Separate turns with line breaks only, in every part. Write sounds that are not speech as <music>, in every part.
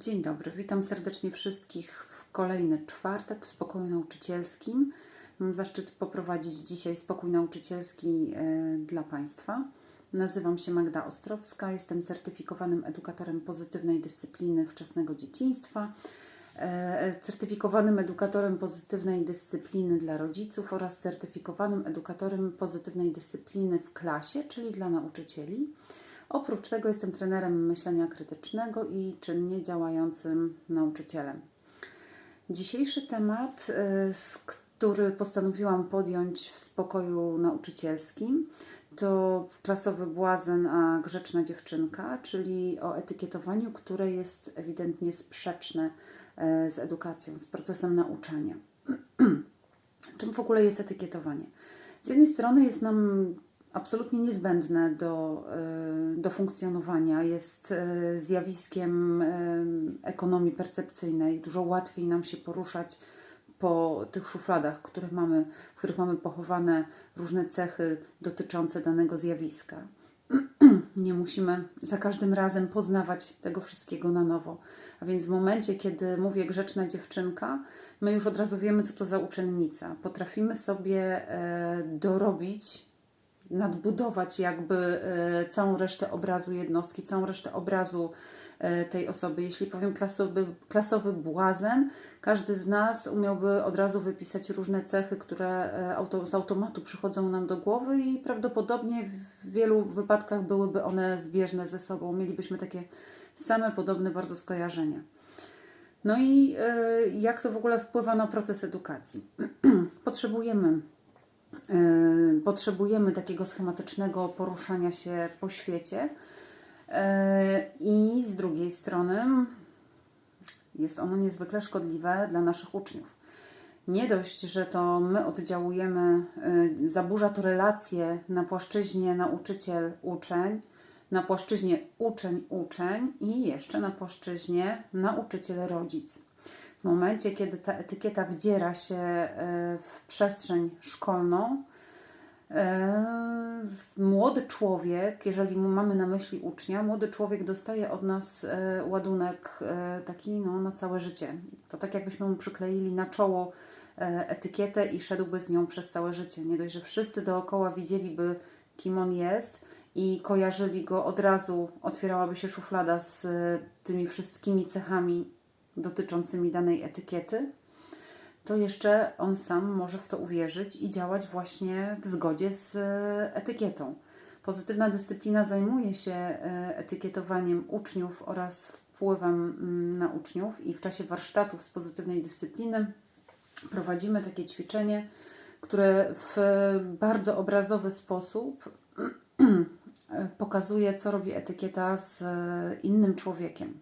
Dzień dobry, witam serdecznie wszystkich w kolejny czwartek w spokoju nauczycielskim. Mam zaszczyt poprowadzić dzisiaj spokój nauczycielski e, dla Państwa. Nazywam się Magda Ostrowska, jestem certyfikowanym edukatorem pozytywnej dyscypliny wczesnego dzieciństwa, e, certyfikowanym edukatorem pozytywnej dyscypliny dla rodziców oraz certyfikowanym edukatorem pozytywnej dyscypliny w klasie, czyli dla nauczycieli. Oprócz tego jestem trenerem myślenia krytycznego i czynnie działającym nauczycielem. Dzisiejszy temat, y, który postanowiłam podjąć w spokoju nauczycielskim, to klasowy błazen, a grzeczna dziewczynka, czyli o etykietowaniu, które jest ewidentnie sprzeczne y, z edukacją, z procesem nauczania. <clears throat> Czym w ogóle jest etykietowanie? Z jednej strony jest nam absolutnie niezbędne do, e, do funkcjonowania. Jest e, zjawiskiem e, ekonomii percepcyjnej. Dużo łatwiej nam się poruszać po tych szufladach, których mamy, w których mamy pochowane różne cechy dotyczące danego zjawiska. <clears throat> Nie musimy za każdym razem poznawać tego wszystkiego na nowo. A więc w momencie, kiedy mówię grzeczna dziewczynka, my już od razu wiemy, co to za uczennica. Potrafimy sobie dorobić nadbudować jakby e, całą resztę obrazu jednostki, całą resztę obrazu e, tej osoby. Jeśli powiem klasowy, klasowy błazen, każdy z nas umiałby od razu wypisać różne cechy, które e, auto, z automatu przychodzą nam do głowy i prawdopodobnie w wielu wypadkach byłyby one zbieżne ze sobą. Mielibyśmy takie same, podobne bardzo skojarzenia. No i jak to w ogóle wpływa na proces edukacji? <clears throat> Potrzebujemy potrzebujemy takiego schematycznego poruszania się po świecie. Y, I z drugiej strony jest ono niezwykle szkodliwe dla naszych uczniów. Nie dość, że to my oddziałujemy, y, zaburza to relacje na płaszczyźnie nauczyciel-uczeń, na płaszczyźnie uczeń-uczeń i jeszcze na płaszczyźnie nauczyciel-rodzic. W momencie, kiedy ta etykieta wdziera się e, w przestrzeń szkolną, e, młody człowiek, jeżeli mamy na myśli ucznia, młody człowiek dostaje od nas e, ładunek taki no, na całe życie. To tak jakbyśmy mu przykleili na czoło etykietę i szedłby z nią przez całe życie. Nie dość, że wszyscy dookoła widzieliby, kim on jest i kojarzyli go od razu, otwierałaby się szuflada z tymi wszystkimi cechami dotyczącymi danej etykiety, to jeszcze on sam może w to uwierzyć i działać właśnie w zgodzie z e, etykietą. Pozytywna dyscyplina zajmuje się e, etykietowaniem uczniów oraz wpływem mm, na uczniów i w czasie warsztatów z pozytywnej dyscypliny prowadzimy takie ćwiczenie, które w bardzo obrazowy sposób <clears throat> pokazuje, co robi etykieta z e, innym człowiekiem.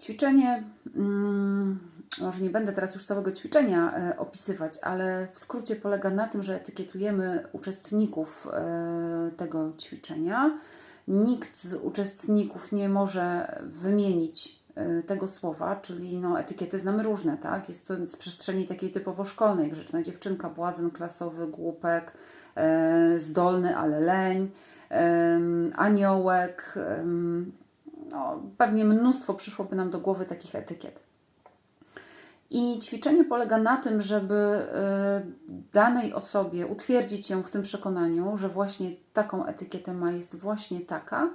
Ćwiczenie, mm, może nie będę teraz już całego ćwiczenia e, opisywać, ale w skrócie polega na tym, że etykietujemy uczestników e, tego ćwiczenia. Nikt z uczestników nie może wymienić e, tego słowa, czyli no, etykiety znamy różne, tak? Jest to z przestrzeni takiej typowo szkolnej, grzeczna dziewczynka, błazen klasowy, głupek, zdolny, ale leń, aniołek, no, pewnie mnóstwo przyszłoby nam do głowy takich etykiet. I ćwiczenie polega na tym, żeby y, danej osobie utwierdzić ją w tym przekonaniu, że właśnie taką etykietę ma, jest właśnie taka,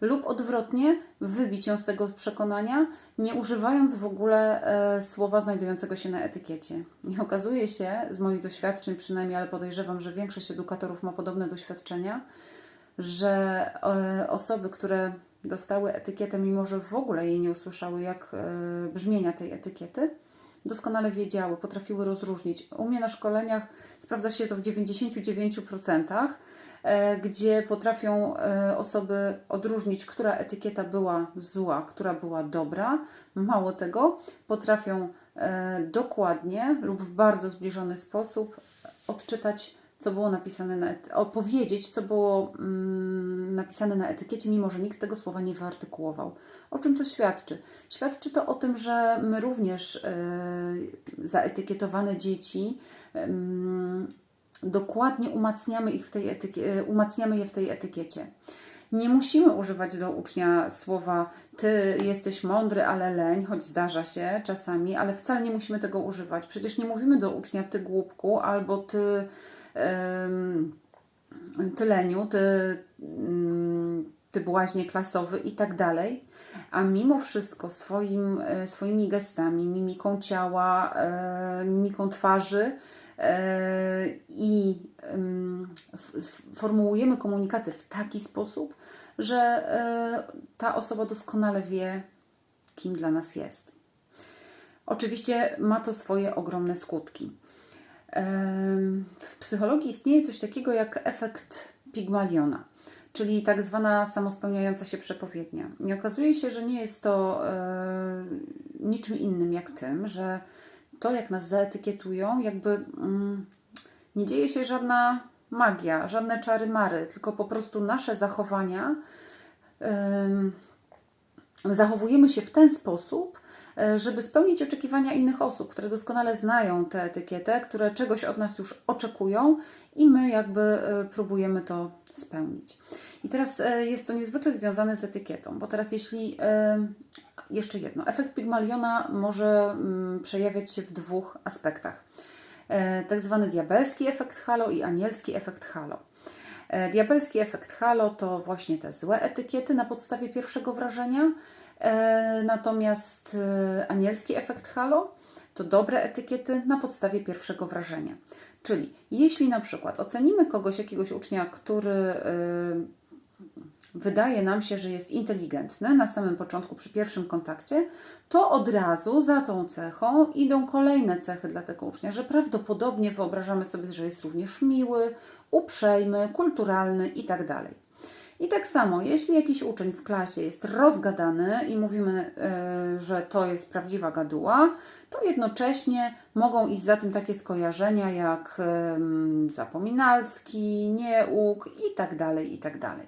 lub odwrotnie, wybić ją z tego przekonania, nie używając w ogóle e, słowa znajdującego się na etykiecie. I okazuje się, z moich doświadczeń przynajmniej, ale podejrzewam, że większość edukatorów ma podobne doświadczenia, że e, osoby, które dostały etykietę, mimo że w ogóle jej nie usłyszały, jak e, brzmienia tej etykiety, doskonale wiedziały, potrafiły rozróżnić. U mnie na szkoleniach sprawdza się to w 99%, e, gdzie potrafią e, osoby odróżnić, która etykieta była zła, która była dobra. Mało tego, potrafią dokładnie lub w bardzo zbliżony sposób odczytać co było napisane na opowiedzieć, co było mm, napisane na etykiecie, mimo że nikt tego słowa nie wyartykułował. O czym to świadczy? Świadczy to o tym, że my również yy, zaetykietowane dzieci yy, dokładnie umacniamy, ich w tej etykie, umacniamy je w tej etykiecie. Nie musimy używać do ucznia słowa ty jesteś mądry, ale leń, choć zdarza się czasami, ale wcale nie musimy tego używać. Przecież nie mówimy do ucznia ty głupku albo ty, ty leniu, ty, ty błaźnie klasowy i tak dalej. A mimo wszystko swoim, e, swoimi gestami, mimiką ciała, e, mimiką twarzy, e, i formułujemy komunikaty w taki sposób, że ta osoba doskonale wie, kim dla nas jest. Oczywiście ma to swoje ogromne skutki. W psychologii istnieje coś takiego jak efekt Pigmaliona, czyli tak zwana samospełniająca się przepowiednia. I okazuje się, że nie jest to niczym innym jak tym, że to, jak nas zaetykietują, jakby mm, nie dzieje się żadna magia, żadne czary mary, tylko po prostu nasze zachowania zachowujemy się w ten sposób, żeby spełnić oczekiwania innych osób, które doskonale znają tę etykietę, które czegoś od nas już oczekują i my jakby e, próbujemy to spełnić. I teraz e, jest to niezwykle związane z etykietą, bo teraz jeśli jeszcze jedno, efekt Pygmaliona może mm, przejawiać się w dwóch aspektach. Tak zwany diabelski efekt halo i anielski efekt halo. E, diabelski efekt halo to właśnie te złe etykiety na podstawie pierwszego wrażenia, e, natomiast e, anielski efekt halo to dobre etykiety na podstawie pierwszego wrażenia. Czyli jeśli na przykład ocenimy kogoś, jakiegoś ucznia, który wydaje nam się, że jest inteligentny na samym początku, przy pierwszym kontakcie, to od razu za tą cechą idą kolejne cechy dla tego ucznia, że prawdopodobnie wyobrażamy sobie, że jest również miły, uprzejmy, kulturalny itd. I tak samo, jeśli jakiś uczeń w klasie jest rozgadany i mówimy, yy, że to jest prawdziwa gaduła, to jednocześnie mogą iść za tym takie skojarzenia jak zapominalski, nieuk itd. Tak itd. Tak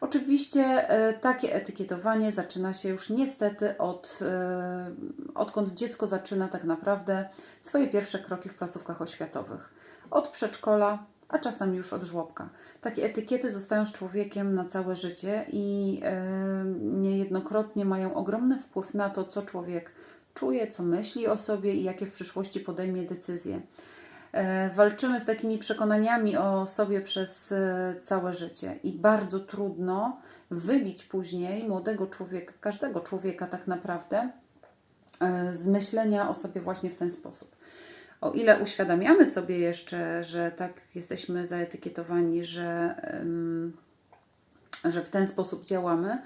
Oczywiście e, takie etykietowanie zaczyna się już niestety od, e, odkąd dziecko zaczyna tak naprawdę swoje pierwsze kroki w placówkach oświatowych. Od przedszkola, a czasami już od żłobka. Takie etykiety zostają z człowiekiem na całe życie i e, niejednokrotnie mają ogromny wpływ na to, co człowiek czuje, co myśli o sobie i jakie w przyszłości podejmie decyzje. E, walczymy z takimi przekonaniami o sobie przez e, całe życie i bardzo trudno wybić później młodego człowieka, każdego człowieka tak naprawdę, z myślenia o sobie właśnie w ten sposób. O ile uświadamiamy sobie jeszcze, że tak jesteśmy zaetykietowani, że, że w ten sposób działamy,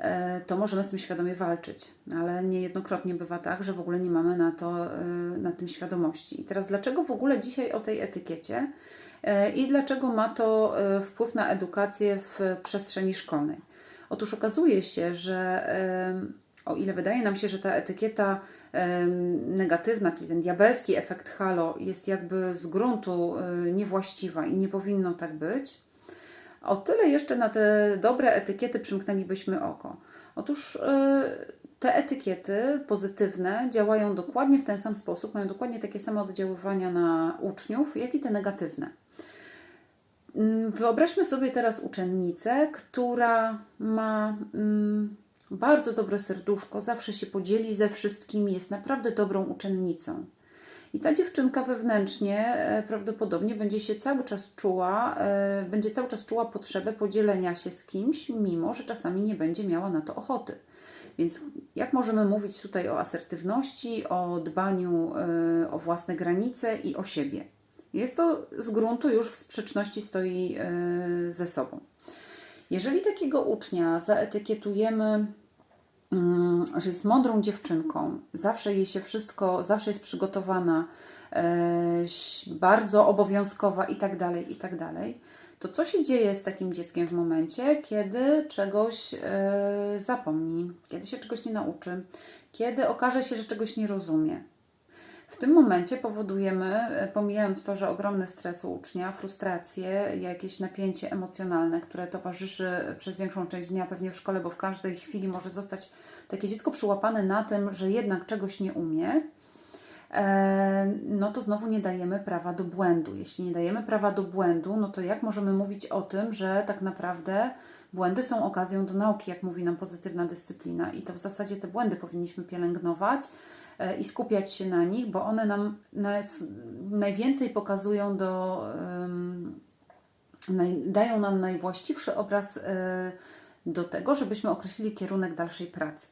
E, to możemy z tym świadomie walczyć, ale niejednokrotnie bywa tak, że w ogóle nie mamy na, to, e, na tym świadomości. I teraz dlaczego w ogóle dzisiaj o tej etykiecie e, i dlaczego ma to wpływ na edukację w przestrzeni szkolnej? Otóż okazuje się, że o ile wydaje nam się, że ta etykieta negatywna, czyli ten diabelski efekt halo jest jakby z gruntu niewłaściwa i nie powinno tak być, o tyle jeszcze na te dobre etykiety przymknęlibyśmy oko. Otóż y, te etykiety pozytywne działają dokładnie w ten sam sposób, mają dokładnie takie same oddziaływania na uczniów, jak i te negatywne. Mm, wyobraźmy sobie teraz uczennicę, która ma mm, bardzo dobre serduszko, zawsze się podzieli ze wszystkimi, jest naprawdę dobrą uczennicą. I ta dziewczynka wewnętrznie e, prawdopodobnie będzie się cały czas czuła, e, będzie cały czas czuła potrzebę podzielenia się z kimś, mimo że czasami nie będzie miała na to ochoty. Więc jak możemy mówić tutaj o asertywności, o dbaniu e, o własne granice i o siebie? Jest to z gruntu już w sprzeczności stoi ze sobą. Jeżeli takiego ucznia zaetykietujemy że jest mądrą dziewczynką, zawsze jej się wszystko, zawsze jest przygotowana, e, bardzo obowiązkowa i tak dalej, i tak dalej, to co się dzieje z takim dzieckiem w momencie, kiedy czegoś e, zapomni, kiedy się czegoś nie nauczy, kiedy okaże się, że czegoś nie rozumie? Tym momencie powodujemy, e, pomijając to, że ogromny stres u ucznia, frustrację, jakieś napięcie emocjonalne, które towarzyszy przez większą część dnia pewnie w szkole, bo w każdej chwili może zostać takie dziecko przyłapane na tym, że jednak czegoś nie umie, e, no to znowu nie dajemy prawa do błędu. Jeśli nie dajemy prawa do błędu, no to jak możemy mówić o tym, że tak naprawdę Błędy są okazją do nauki, jak mówi nam pozytywna dyscyplina, i to w zasadzie te błędy powinniśmy pielęgnować i skupiać się na nich, bo one nam nas, najwięcej pokazują do. dają nam najwłaściwszy obraz e, do tego, żebyśmy określili kierunek dalszej pracy.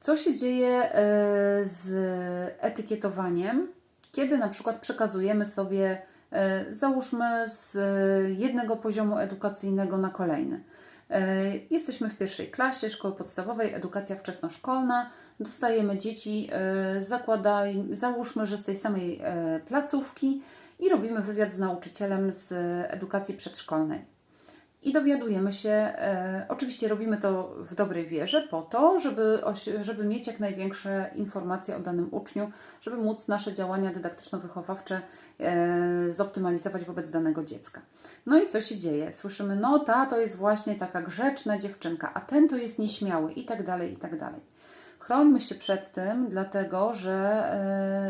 Co się dzieje e, z etykietowaniem, kiedy na przykład przekazujemy sobie, e, załóżmy, z jednego poziomu edukacyjnego na kolejny? E, Jesteśmy w pierwszej klasie szkoły podstawowej, edukacja wczesnoszkolna, dostajemy dzieci, e, zakładaj, załóżmy, że z tej samej e, placówki i robimy wywiad z nauczycielem z edukacji przedszkolnej i dowiadujemy się, e, oczywiście robimy to w dobrej wierze, po to, żeby, żeby mieć jak największe informacje o danym uczniu, żeby móc nasze działania dydaktyczno-wychowawcze zoptymalizować wobec danego dziecka. No i co się dzieje? Słyszymy, no ta to jest właśnie taka grzeczna dziewczynka, a ten to jest nieśmiały i tak dalej, i tak dalej. Chrońmy się przed tym, dlatego że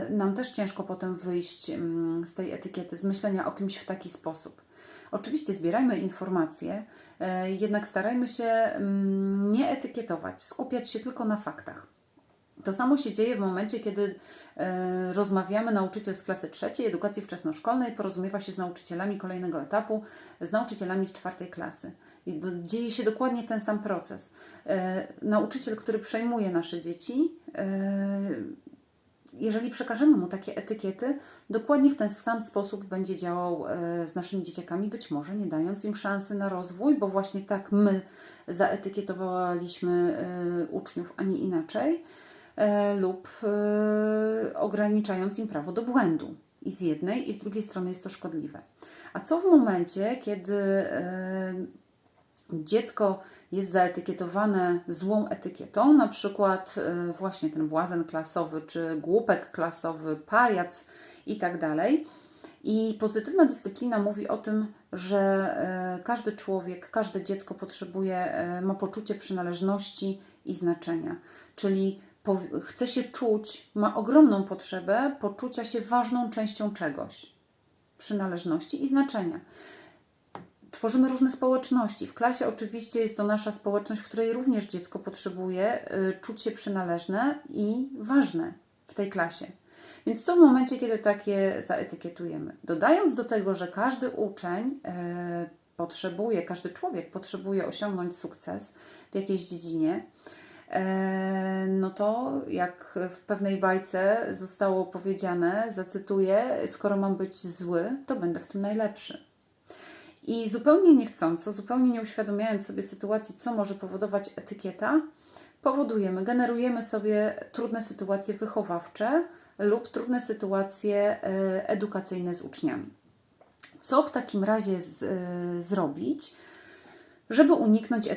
e, nam też ciężko potem wyjść mm, z tej etykiety, z myślenia o kimś w taki sposób. Oczywiście zbierajmy informacje, e, jednak starajmy się mm, nie etykietować, skupiać się tylko na faktach. To samo się dzieje w momencie, kiedy e, rozmawiamy, nauczyciel z klasy trzeciej edukacji wczesnoszkolnej porozumiewa się z nauczycielami kolejnego etapu, z nauczycielami z czwartej klasy. Dzieje się dokładnie ten sam proces. E, nauczyciel, który przejmuje nasze dzieci, e, jeżeli przekażemy mu takie etykiety, dokładnie w ten sam sposób będzie działał e, z naszymi dzieciakami, być może nie dając im szansy na rozwój, bo właśnie tak my zaetykietowaliśmy uczniów, a nie inaczej, lub ograniczając im prawo do błędu. I z jednej, i z drugiej strony jest to szkodliwe. A co w momencie, kiedy dziecko jest zaetykietowane złą etykietą, na przykład e, właśnie ten błazen klasowy, czy głupek klasowy, pajac i tak dalej. I pozytywna dyscyplina mówi o tym, że e, każdy człowiek, każde dziecko potrzebuje, e, ma poczucie przynależności i znaczenia. Czyli chce się czuć, ma ogromną potrzebę poczucia się ważną częścią czegoś, przynależności i znaczenia tworzymy różne społeczności. W klasie oczywiście jest to nasza społeczność, w której również dziecko potrzebuje y, czuć się przynależne i ważne w tej klasie. Więc co w momencie, kiedy takie zaetykietujemy? Dodając do tego, że każdy uczeń e, potrzebuje, każdy człowiek potrzebuje osiągnąć sukces w jakiejś dziedzinie, e, no to jak w pewnej bajce zostało powiedziane, zacytuję, skoro mam być zły, to będę w tym najlepszy. I zupełnie niechcąco, zupełnie nie uświadamiając sobie sytuacji, co może powodować etykieta, powodujemy, generujemy sobie trudne sytuacje wychowawcze lub trudne sytuacje e, edukacyjne z uczniami. Co w takim razie z, e, zrobić, żeby uniknąć,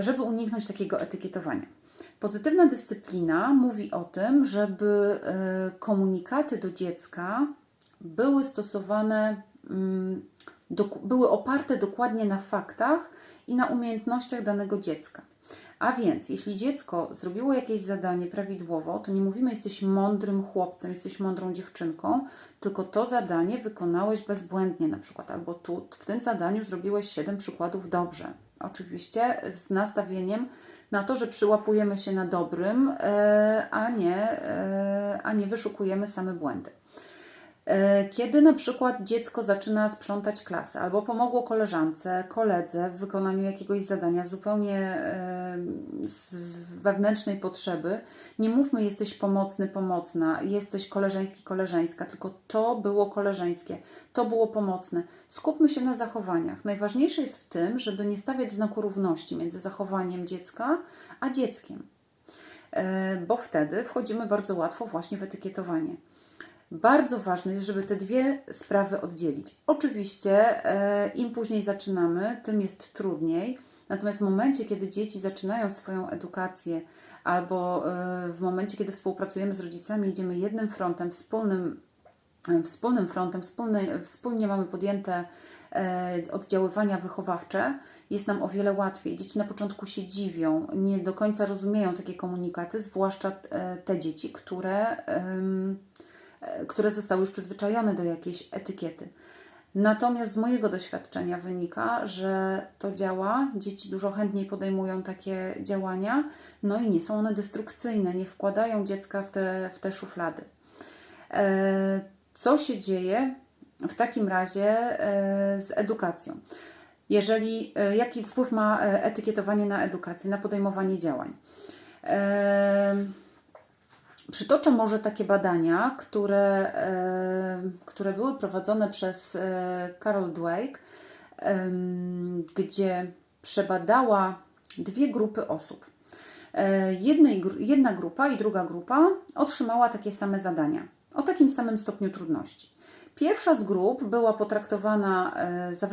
żeby uniknąć takiego etykietowania? Pozytywna dyscyplina mówi o tym, żeby e, komunikaty do dziecka były stosowane mm, były oparte dokładnie na faktach i na umiejętnościach danego dziecka. A więc, jeśli dziecko zrobiło jakieś zadanie prawidłowo, to nie mówimy, jesteś mądrym chłopcem, jesteś mądrą dziewczynką, tylko to zadanie wykonałeś bezbłędnie, na przykład, albo tu w tym zadaniu zrobiłeś 7 przykładów dobrze. Oczywiście z nastawieniem na to, że przyłapujemy się na dobrym, e, a nie, e, a nie wyszukujemy same błędy. E, Kiedy na przykład dziecko zaczyna sprzątać klasę, albo pomogło koleżance, koledze w wykonaniu jakiegoś zadania zupełnie z wewnętrznej potrzeby, nie mówmy jesteś pomocny, pomocna, jesteś koleżeński, koleżeńska, tylko to było koleżeńskie, to było pomocne. Skupmy się na zachowaniach. Najważniejsze jest w tym, żeby nie stawiać znaku równości między zachowaniem dziecka a dzieckiem, E, bo wtedy wchodzimy bardzo łatwo właśnie w etykietowanie. Bardzo ważne jest, żeby te dwie sprawy oddzielić. Oczywiście, e, im później zaczynamy, tym jest trudniej. Natomiast w momencie, kiedy dzieci zaczynają swoją edukację, albo e, w momencie, kiedy współpracujemy z rodzicami, idziemy jednym frontem, wspólnym, e, wspólnym frontem, wspólny, wspólnie mamy podjęte oddziaływania wychowawcze, jest nam o wiele łatwiej. Dzieci na początku się dziwią, nie do końca rozumieją takie komunikaty, zwłaszcza te dzieci, które. E, które zostały już przyzwyczajone do jakiejś etykiety. Natomiast z mojego doświadczenia wynika, że to działa, dzieci dużo chętniej podejmują takie działania, no i nie są one destrukcyjne, nie wkładają dziecka w te, w te szuflady. E, co się dzieje w takim razie e, z edukacją? Jeżeli, jaki wpływ ma etykietowanie na edukację, na podejmowanie działań? Przytoczę może takie badania, które, które były prowadzone przez Carol Dweck, gdzie przebadała dwie grupy osób. Jednej, jedna grupa i druga grupa otrzymała takie same zadania o takim samym stopniu trudności. Pierwsza z grup była potraktowana, e, za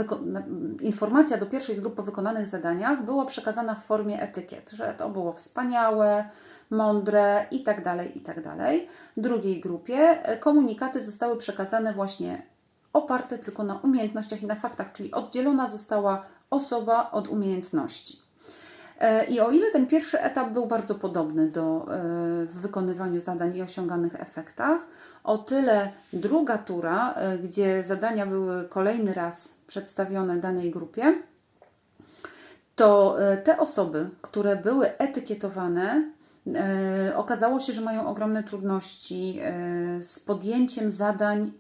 informacja do pierwszej z grup po wykonanych zadaniach była przekazana w formie etykiet, że to było wspaniałe, mądre i tak dalej, i tak. Drugiej grupie e, komunikaty zostały przekazane właśnie oparte tylko na umiejętnościach i na faktach, czyli oddzielona została osoba od umiejętności. E, I o ile ten pierwszy etap był bardzo podobny do w wykonywaniu zadań i osiąganych efektach, o tyle druga tura, e, gdzie zadania były kolejny raz przedstawione danej grupie, to e, te osoby, które były etykietowane, e, okazało się, że mają ogromne trudności z podjęciem zadań,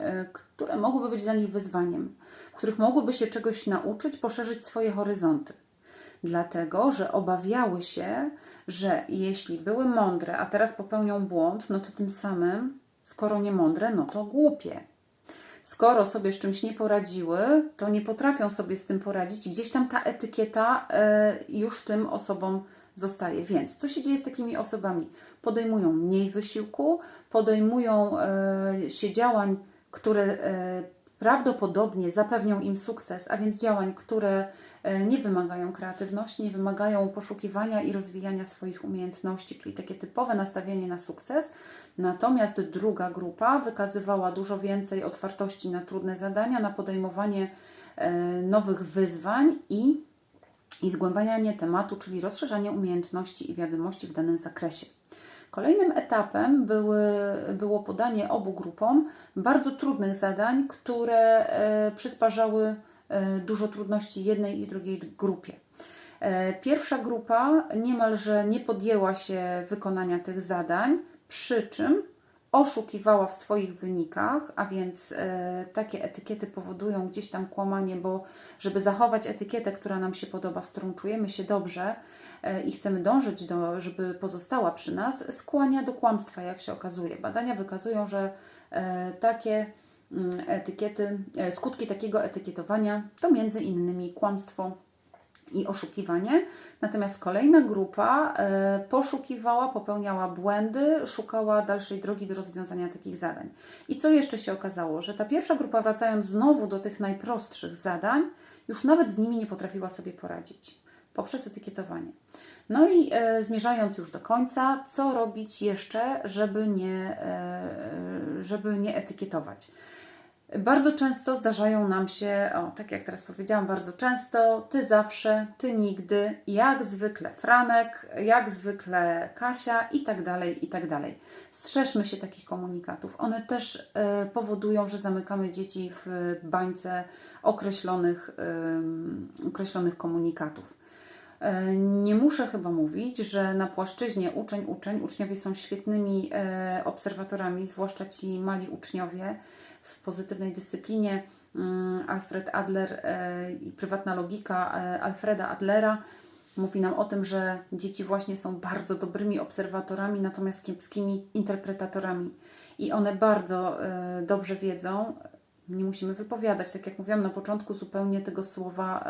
które mogłyby być dla nich wyzwaniem, w których mogłyby się czegoś nauczyć, poszerzyć swoje horyzonty. Dlatego, że obawiały się, że jeśli były mądre, a teraz popełnią błąd, no to tym samym Skoro nie mądre, no to głupie. Skoro sobie z czymś nie poradziły, to nie potrafią sobie z tym poradzić. Gdzieś tam ta etykieta e, już tym osobom zostaje. Więc co się dzieje z takimi osobami? Podejmują mniej wysiłku, podejmują e, się działań, które e, prawdopodobnie zapewnią im sukces, a więc działań, które nie wymagają kreatywności, nie wymagają poszukiwania i rozwijania swoich umiejętności, czyli takie typowe nastawienie na sukces, Natomiast druga grupa wykazywała dużo więcej otwartości na trudne zadania, na podejmowanie e, nowych wyzwań i, i zgłębianie tematu, czyli rozszerzanie umiejętności i wiadomości w danym zakresie. Kolejnym etapem były, było podanie obu grupom bardzo trudnych zadań, które e, przysparzały e, dużo trudności jednej i drugiej grupie. Pierwsza grupa niemalże nie podjęła się wykonania tych zadań, przy czym oszukiwała w swoich wynikach, a więc e, takie etykiety powodują gdzieś tam kłamanie, bo żeby zachować etykietę, która nam się podoba, z którą czujemy się dobrze e, i chcemy dążyć do, żeby pozostała przy nas, skłania do kłamstwa, jak się okazuje. Badania wykazują, że e, takie mm, etykiety, skutki takiego etykietowania to między innymi kłamstwo, i oszukiwanie. Natomiast kolejna grupa e, poszukiwała, popełniała błędy, szukała dalszej drogi do rozwiązania takich zadań. I co jeszcze się okazało? Że ta pierwsza grupa, wracając znowu do tych najprostszych zadań, już nawet z nimi nie potrafiła sobie poradzić poprzez etykietowanie. No i e, zmierzając już do końca, co robić jeszcze, żeby nie, e, żeby nie etykietować? Bardzo często zdarzają nam się, o, tak jak teraz powiedziałam, bardzo często, ty zawsze, ty nigdy, jak zwykle Franek, jak zwykle Kasia i tak dalej, i tak dalej. Strzeżmy się takich komunikatów. One też y, powodują, że zamykamy dzieci w bańce określonych, y, określonych komunikatów. E, nie muszę chyba mówić, że na płaszczyźnie uczeń, uczeń, uczniowie są świetnymi e, obserwatorami, zwłaszcza ci mali uczniowie pozytywnej dyscyplinie mm, Alfred Adler e, i prywatna logika e, Alfreda Adlera mówi nam o tym, że dzieci właśnie są bardzo dobrymi obserwatorami, natomiast kiepskimi interpretatorami. I one bardzo e, dobrze wiedzą, nie musimy wypowiadać, tak jak mówiłam na początku, zupełnie tego słowa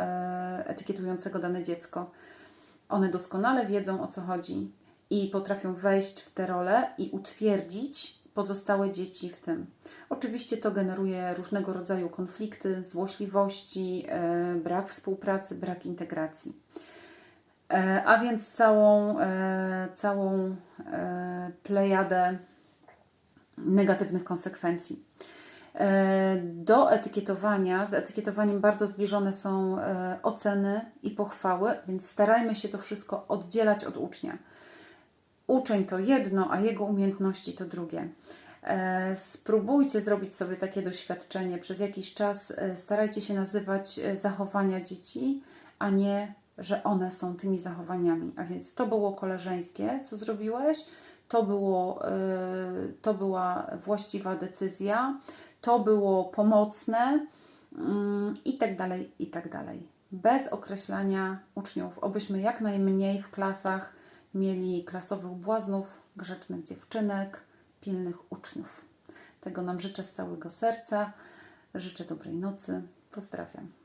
etykietującego dane dziecko. One doskonale wiedzą o co chodzi i potrafią wejść w te role i utwierdzić pozostałe dzieci w tym. Oczywiście to generuje różnego rodzaju konflikty, złośliwości, e, brak współpracy, brak integracji. E, a więc całą, e, całą plejadę negatywnych konsekwencji. Do etykietowania, z etykietowaniem bardzo zbliżone są oceny i pochwały, więc starajmy się to wszystko oddzielać od ucznia. Uczeń to jedno, a jego umiejętności to drugie. E, Spróbujcie zrobić sobie takie doświadczenie. Przez jakiś czas e, starajcie się nazywać e, zachowania dzieci, a nie, że one są tymi zachowaniami. A więc to było koleżeńskie, co zrobiłeś, to, było, to była właściwa decyzja, to było pomocne mm, i tak dalej, i tak dalej. Bez określania uczniów, obyśmy jak najmniej w klasach mieli klasowych błaznów, grzecznych dziewczynek, pilnych uczniów. Tego nam życzę z całego serca. Życzę dobrej nocy. Pozdrawiam.